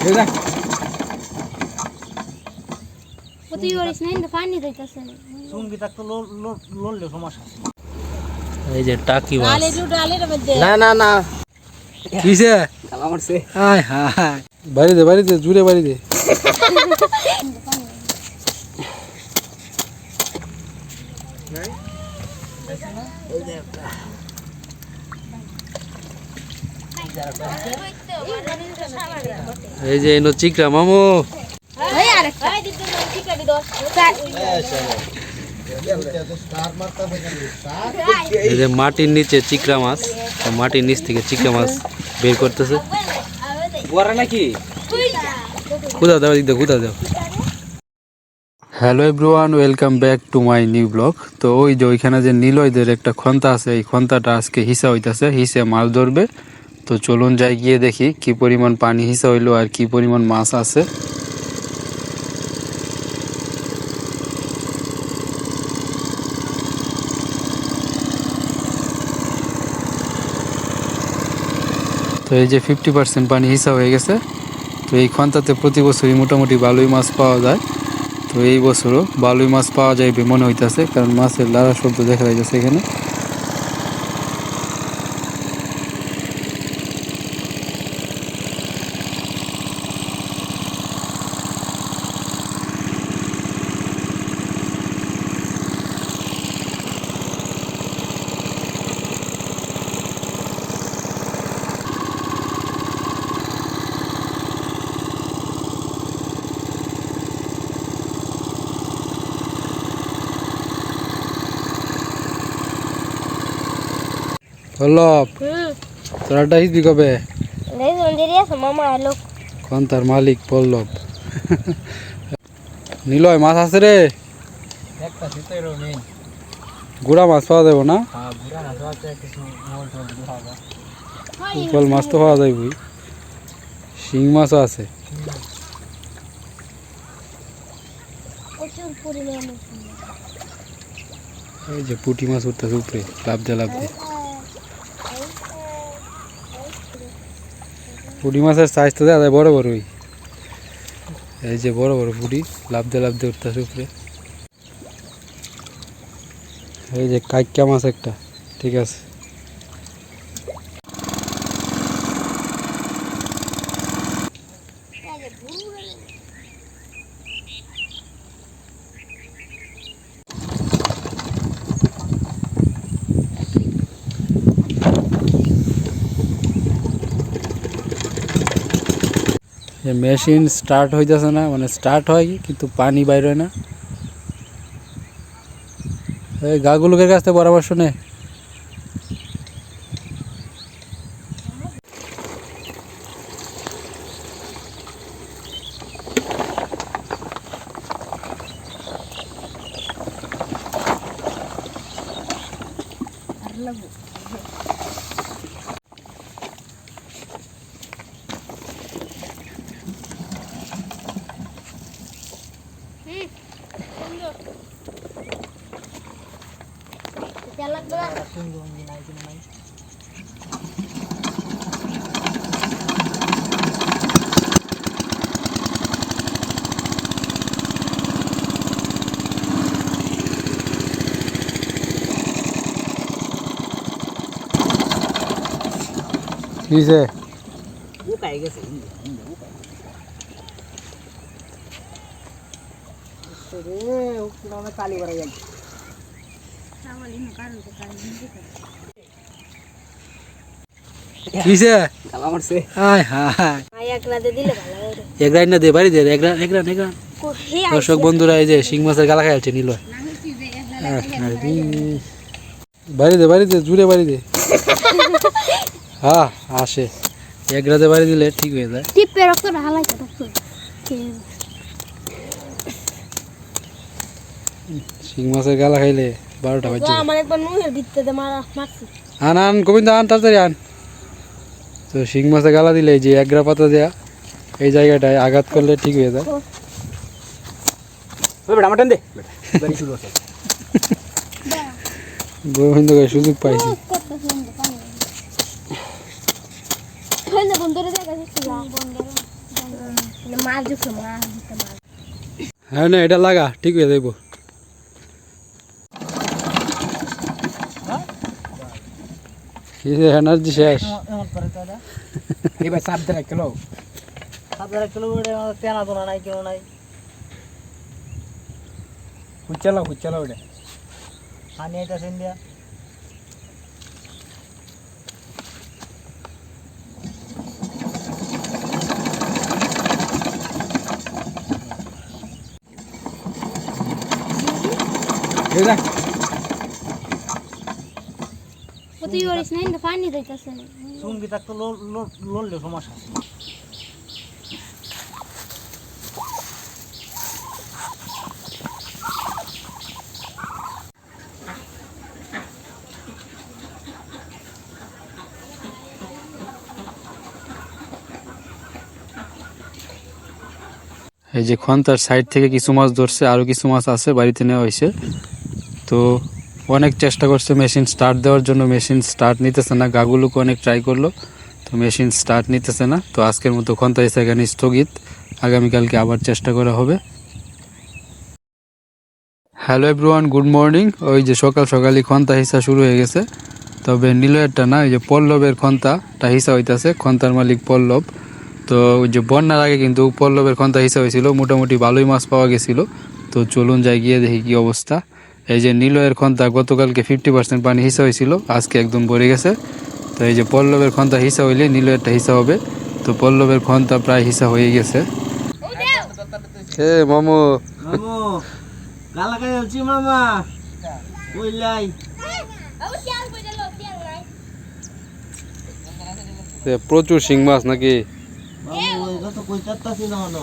এই দেখ তুই করিস না কিন্তু পানি দিতেছে চুঙ্গি থাকতো লড়লে সমস্যা এই যে টাকি মাছ না না না কিসে হায় হায় বাড়ি দে বাড়ি দে জুড়ে বাড়ি দে এই যে এনো চিকরা মামু। এই যে মাটির নিচে চিকরা মাছ মাটির নিচ থেকে চিকরা মাছ বের করতেছে। বড় নাকি? কোথাও দাও দিক কোথাও দাও। Hello everyone welcome back to my new blog তো ওই যে ওইখানে যে নীলয়দের একটা খন্তা আছে এই খন্তাটা আজকে হিসা হইতাছে হিসে মাছ ধরবে। তো চলুন যাই গিয়ে দেখি কি পরিমাণ পানি হিসা হইল আর কি পরিমাণ মাছ আছে। তো এই যে ফিফটি পার্সেন্ট পানি হিসা হয়ে গেছে। তো এই খন্তাতে প্রতি বছরই মোটামুটি বালুই মাছ পাওয়া যায়। তো এই বছরও বালুই মাছ পাওয়া যাইবে মনে হইতাছে, কারণ মাছের লাড়া শব্দ দেখা যাইতেছে এখানে। পল্লব হুম। তোরাটা হিসবি কবে? এলো। খন্তার মালিক পল্লব? নিলয় মাছ আছে রে। গুড়া মাছ পাওয়া যাবে না? হ্যাঁ খাওয়া উপল মাছ তো পাওয়া যাইবই। শিং মাছও আছে। এই যে পুঁটি মাছ উঠতেছে উপরে লাভ দিয়ে লাভ দিয়ে পুঁটি মাছের সাইজ তো দেয় বড় বড় ওই এই যে বড় বড় পুঁটি লাভ দিয়ে লাভ দিয়ে উঠতেছে উপরে। এই যে কাইকা মাছ একটা, ঠিক আছে। যে মেশিন স্টার্ট হইতেছে না মানে স্টার্ট হয়, কিন্তু পানি বাইর হয় না। এই গাগুলোকের কাছ থেকে পরামর্শ নে। রাইন না দে, বাড়ি দে, এক দর্শক বন্ধুরা, এই যে শিং মাছের গালা খাইছে নিল। বাড়ি দে বাড়ি দে, জুড়ে বাড়ি দে। হ্যাঁ আসে। এক রাতে বাড়ি দিলে ঠিক হয়ে যায়। টিপে রক্ত রক্ত। শিং মাছের গালা খাইলে বারোটা বাজে। আমার একবার ভিত্তিতে মারা মারছি। আন আন গোবিন্দ আন তাড়াতাড়ি আন। তো শিং মাছে গালা দিলে যে একগ্রা পাতা দেয়া এই জায়গাটায় আঘাত করলে ঠিক হয়ে যায়। গোবিন্দকে সুযোগ পাইছি বন্ধুরে দেখা যাচ্ছে বন্ধুরে মাছ দিচ্ছে মাছ দিতে মাছ হ্যাঁ না এটা লাগা ঠিক হয়ে যাইব। এনার্জি শেষ এমন করে তো এবার সাত দেড় কিলো। সাত দেড় কিলো তেনা দোনা নাই কেউ নাই। হুচ্চালো হুচ্চালো ওটা। পানি আইতাছে ইন্ডিয়া। তুই করিস না কিন্তু পানি দিতেছে। না চুনকি তাক তো লড়লে সমস্যা এই যে খন্তার সাইড থেকে কিছু মাছ ধরছে আরও কিছু মাছ আছে বাড়িতে নেওয়া হয়েছে। তো অনেক চেষ্টা করছে মেশিন স্টার্ট দেওয়ার জন্য, মেশিন স্টার্ট নিতেছে না। গাগুলোকে অনেক ট্রাই করল, তো মেশিন স্টার্ট নিতেছে না। তো আজকের মতো খন্তা হিসেবে এখানে স্থগিত। আগামীকালকে আবার চেষ্টা করা হবে। হ্যালো এভরিওয়ান গুড মর্নিং ওই যে সকাল সকালই খন্তা হিসা শুরু হয়ে গেছে। তবে নীলয়েরটা না, ওই যে পল্লবের খন্তাটা হিসা হইতেছে খন্তার মালিক পল্লব। তো ওই যে বন্যার আগে কিন্তু পল্লবের খন্তা হিসা হয়েছিল মোটামুটি ভালোই মাছ পাওয়া গেছিল। তো চলুন যাই গিয়ে দেখি কী অবস্থা। এই যে নীলয়ের খন্তা গতকালকে ফিফটি পার্সেন্ট পানি হিসা হয়েছিল আজকে একদম ভরে গেছে। তো এই যে পল্লবের খন্তা হিসা হইলে নীলয়েরটা হিসা হবে। তো পল্লবের খন্তা প্রায় হিসা হয়ে গেছে। হে মামু। মামু গালা গায়ে মামা। কইলাই। প্রচুর শিং মাছ নাকি? মামু না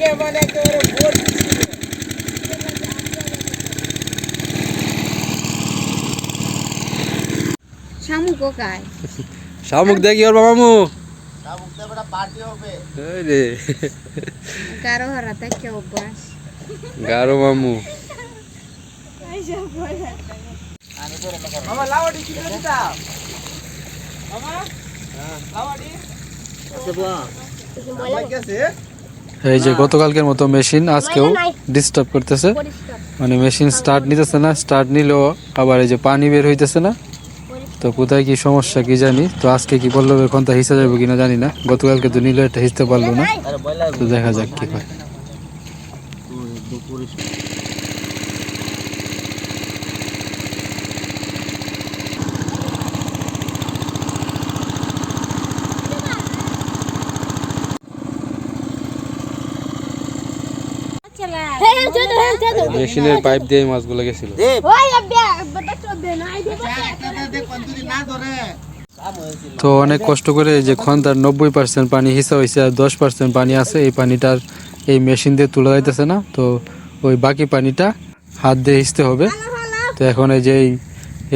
সিঙ্গে মানে একেবারে কোকায় শামুক দেখি ওর এই রে। হারাতে কেউ অভ্যাস? গারো মামু। কি দিতা আচ্ছা এই যে গতকালকের মতো মেশিন আজকেও ডিস্টার্ব করতেছে। মানে মেশিন স্টার্ট নিতেছে না স্টার্ট নিলেও আবার এই যে পানি বের হইতেছে না। তো কোথায় কি সমস্যা কি জানি তো আজকে কি বলল এখন তা হিসা যাবে কিনা জানি না। গতকালকে তো নিলে এটা হিসতে পারল না। তো দেখা যাক কি হয় হে হে চলো হে চলো মেশিনের পাইপ দিয়ে মাছগুলো গেছিল। হয়েছিল তো অনেক কষ্ট করে এই যে খন্তার নব্বই পার্সেন্ট পানি হিসা হয়েছে আর দশ পার্সেন্ট পানি আছে এই পানিটার এই মেশিন দিয়ে তুলে যাইতেছে না। তো ওই বাকি পানিটা হাত দিয়ে হিসতে হবে। তো এখন এই যে এই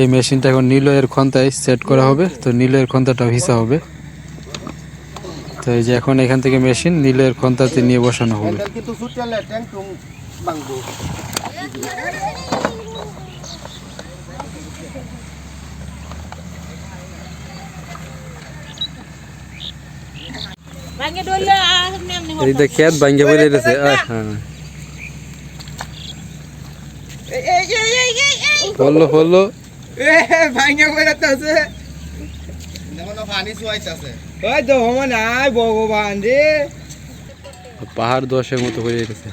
এই মেশিনটা এখন নীলয়ের খন্তায় সেট করা হবে। তো নীলয়ের খন্তাটাও হিসা হবে। তো এই যে এখন এখান থেকে মেশিন নীলয়ের খন্তাতে নিয়ে বসানো হবে। এইটা খেত ভাঙ্গে পড়ে গেছে। না পানি সুয়াইতাছে ওই তো হমন নাই ভগবান রে। পাহাড় দশের মতো হয়ে গেছে।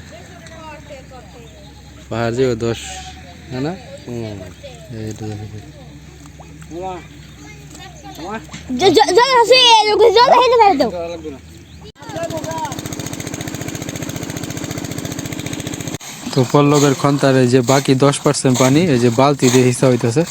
পাহাড় যে দশ হ্যাঁ না। জল আছে জল দাও। তো পল্লবের খন্তার এই যে বাকি দশ পার্সেন্ট পানি এই যে বালতি দিয়ে হিসা হইতেছে।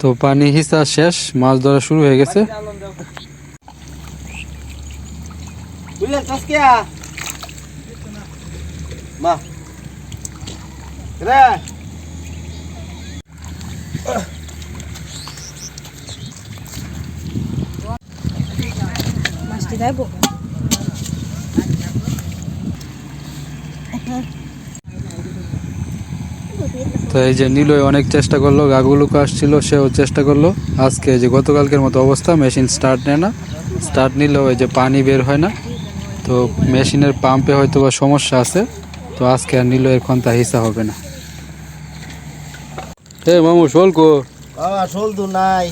তো পানি হিসা শেষ মাছ ধরা শুরু হয়ে গেছে। মাছটি দেবো তো এই যে নীলয় অনেক চেষ্টা করল গাগুলোকে আসছিল সেও চেষ্টা করল। আজকে এই যে গতকালকের মতো অবস্থা মেশিন স্টার্ট নেয় না। স্টার্ট নিলেও এই যে পানি বের হয় না। তো মেশিনের পাম্পে হয়তো বা সমস্যা আছে। তো আজকে আর নীলয়ের খন্তা হিসা হবে না। হে মামু শোলকো বাবা শোল তো নাই।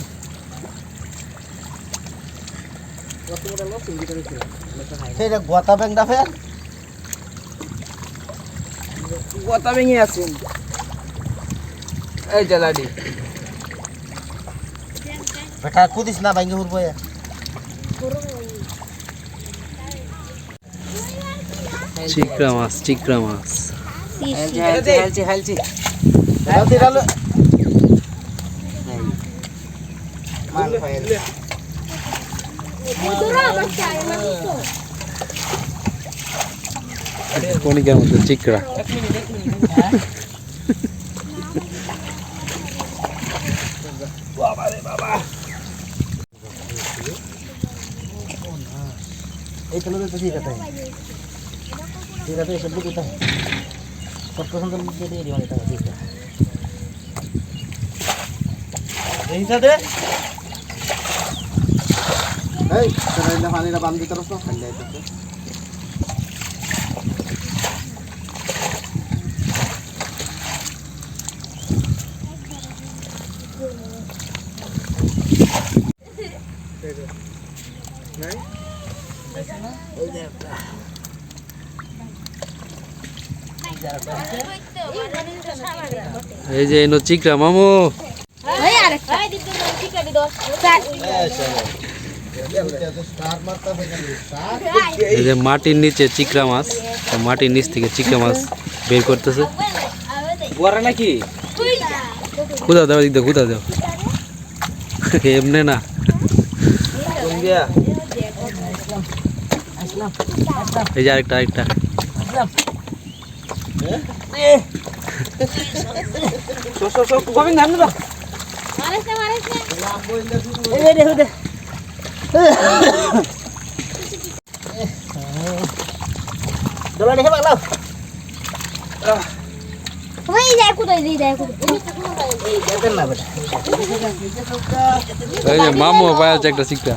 সেটা গোতা ফের? আছেন। এই জ্বালাডি বেটা কুদিস না ভাঙ্গে উঠবো চিকরা মাছ চিকরা মাছ। হেলছি হেলছি হেলছি হেলছি ডালো মান ফাইল কণিকার মধ্যে চিকরা এই চলো তো ঠিক আছে ঠিক আছে সব দিতে সব পছন্দ দিয়ে দিয়ে দিবা এটা ঠিক আছে এই সাথে? এই, তোরা এটা পানিটা বান্ধি করছ না খালি এই যে এনো চিকরা মামু। এই যে মাটির নিচে চিকরা মাছ মাটির নিচ থেকে চিকরা মাছ বের করতেছে। বড় নাকি? কোথা দাও দিক দাও কোথা দাও। এমনে না। এই যে আরেকটা আরেকটা। কমিং ধান না মারেছে মারেছে এই দে দে দলা দেখে যে মামু পায়াছে একটা চিকরা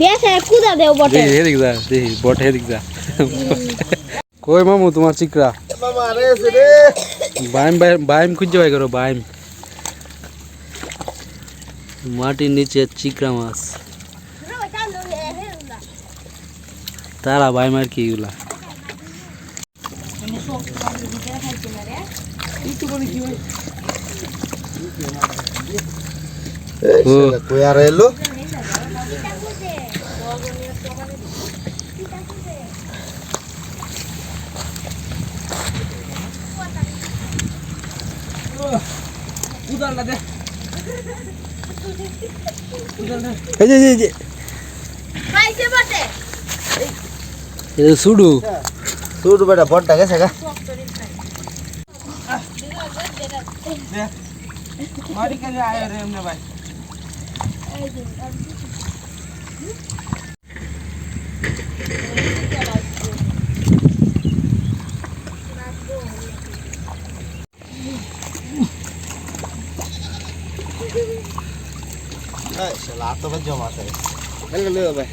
বেসে কুদা দেও বটে? হেদিক যা দেখি বট হেদিক যা। কই মামু তোমার চিকরা? বাইম বাইম খুঁজে বাই করো বাইম। মাটির নিচে চিকরা মাছ। তারা বাইম আর কি এগুলা? কই আর এলো? এই যে এই যে এই যে। সুডু। সুর বেটা বড়টা গেছে গা। মারি করে আয় রে এমনে ভাই। তো জমা আছে। এলে লয়ে ভাই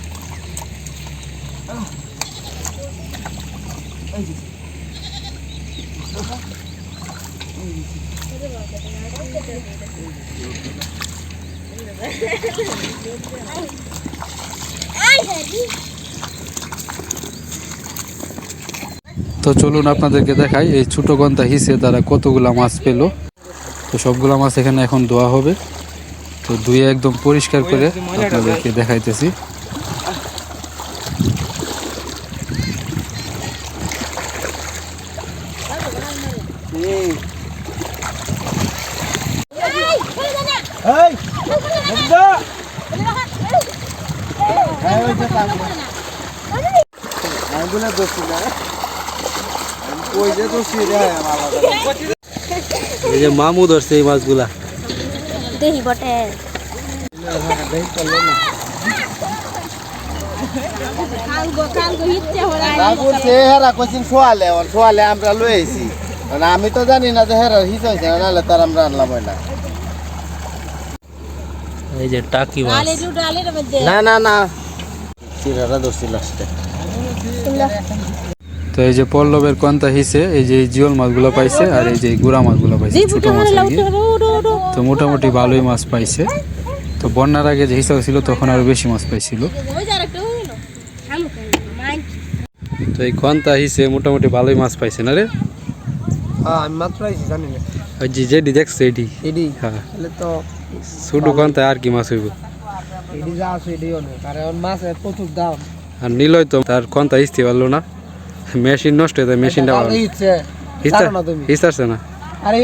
তো চলুন আপনাদেরকে দেখাই এই ছোট গন্তা হিসে তারা কতগুলা মাছ পেল। তো সবগুলা মাছ এখানে এখন ধোয়া হবে। তো ধুয়ে একদম পরিষ্কার করে আপনাদেরকে দেখাইতেছি। এই যে মামু ধরছে এই মাছগুলা। দেহি বটে কালগো কালগো হিচ্ছে হরা রাগুর সে হেরা কোচিং সোয়ালে ওর সোয়ালে আমরা লই আইছি মানে আমি তো জানি না যে হেরা হিস হইছে নাহলে তার আমরা আনলাম না এই যে টাকি মাছ ডালে দু ডালে রে মধ্যে না না না চিরাটা দোষী লাস্টে তো এই যে পল্লবের কন্তা হিসে এই যে এই জিওল মাছগুলো পাইছে আর এই যে এই গুড়া মাছগুলো পাইছে ছোট মাছ আর কি তো মোটামুটি ভালোই মাছ পাইছে। তো বন্যার আগে যে হিসাব ছিল তখন আরও বেশি মাছ পাইছিল। তো এই কন্তা হিসে মোটামুটি ভালোই মাছ পাইছে না রে? হ্যাঁ আমি মাত্র আইছি জানি না। ওই যে দেখছে এডি? হ্যাঁ। তাহলে তো ছোট আর কি মাছ হইব? এডি যা আছে এডি অনেক। কারণ মাছের প্রচুর দাম। আর নিলয় তো তার হিসতে পারল না। মেশিন নষ্ট হয়ে যায় মেশিনটা ভালো না হিস্তারছে না। আরে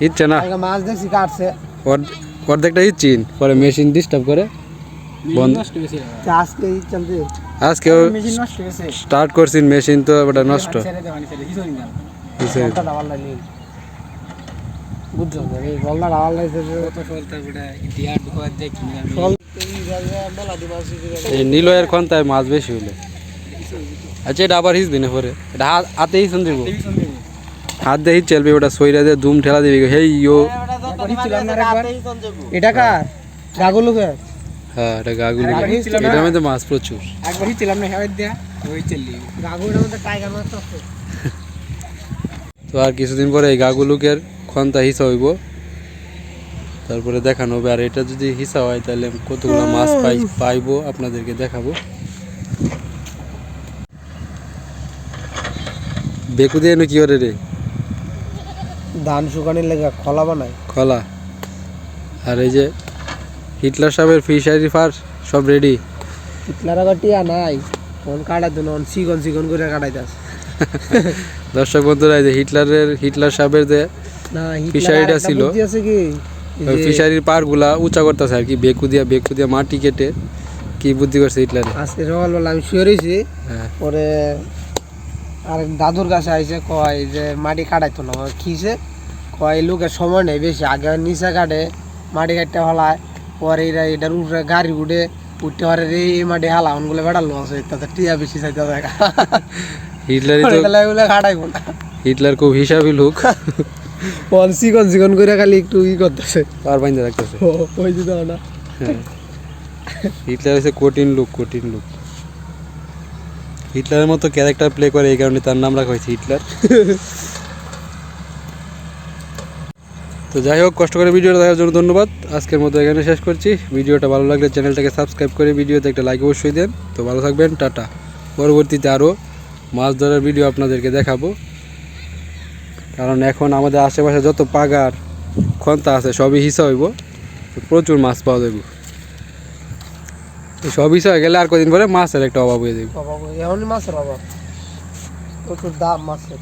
ইচ্ছে না? মাছ দেখছি কাটছে। অর্ধ- অর্ধেকটা ইচ্ছিন পরে মেশিন ডিস্টার্ব করে বন্ধ আজকে আজকেও স্টার্ট করছেন মেশিন তো ওটা নষ্ট। নিলয়ের কন্তায় মাছ বেশি হইলে। আচ্ছা এটা আবার হিসবি না পরে? এটা হাত হাতে হিসন দিব। হাত হিচ চলবে ওটা সইরা দিয়ে দুম ঠেলা দিবি হেই ইয়ো। এটা কার? রাগুলুকে হ্যাঁ এটা গাগুলি এটার মধ্যে মাছ প্রচুর। একবার ছিলাম না হেওয়াই দেয়া। ওই চললি রাগুলের মধ্যে টাইগার মাছ আছে। তো আর কিছুদিন পরে এই গাগুলুকের খন্তা হিসা হইব। তারপরে দেখানো হবে। আর এটা যদি হিসা হয় তাহলে কতগুলো মাছ পাই পাইবো আপনাদেরকে দেখাবো। বেকু দিয়ে কি করে রে? ধান শুকানির লেগে খলা বানায়। খলা। আর এই যে হিটলার সাহেবের ফিশারি ফার সব রেডি কিতলারা গটিয়া নাই কোন কাটাই নন সিগন সিগন করে কাটাইতাস দর্শক বন্ধুরা এই যে হিটলারের হিটলার সাহেবের যে না ফিশারিটা ছিল। বুদ্ধি আছে কি? ফিশারির পারগুলা উঁচা করতেছে আর কি বেকু দিয়া বেকু দিয়া মাটি কেটে কি বুদ্ধি করছে হিটলারে? আজকে সকালবেলা আমি শুয়েছি হ্যাঁ। পরে আর দাদুর কাছে আইসে কয় যে মাটি কাটাইতো না খিসে। কয় লোকের সময় নেই বেশি। আগে নিচে কাটে মাটি কাটতে হলায় পরে এরা এটার উপরে গাড়ি উঠে উঠতে পারে রে এই মাটি হালা অনগুলো বেড়া লস হয় তাতে টিয়া বেশি চাইতে দেখা হিটলারই তো এগুলো কাটাইবো না। হিটলার খুব হিসাবি লোক। পন চিকন চিকন করে খালি একটু ই করতেছে। পার বাইন্দা রাখতেছে। ওই দিতে না। হিটলার হচ্ছে কঠিন লোক কঠিন লোক। হিটলারের মতো ক্যারেক্টার প্লে করে এই কারণে তার নাম রাখা হয়েছে হিটলার। তো যাই হোক, কষ্ট করে ভিডিওটা দেখার জন্য ধন্যবাদ। আজকের মতো এখানে শেষ করছি। ভিডিওটা ভালো লাগলে চ্যানেলটাকে সাবস্ক্রাইব করে ভিডিওতে একটা লাইক অবশ্যই দেন। তো ভালো থাকবেন, টাটা। পরবর্তীতে আরও মাছ ধরার ভিডিও আপনাদেরকে দেখাবো। কারণ এখন আমাদের আশেপাশে যত পাগার, খন্তা আছে, সবই হিসা হইব। প্রচুর মাছ পাওয়া যাবে সব হিসা গেলে আর কদিন পরে মাছের একটা অভাব হয়ে যাবে এমনই মাছের বাবা প্রচুর দাম মাছের।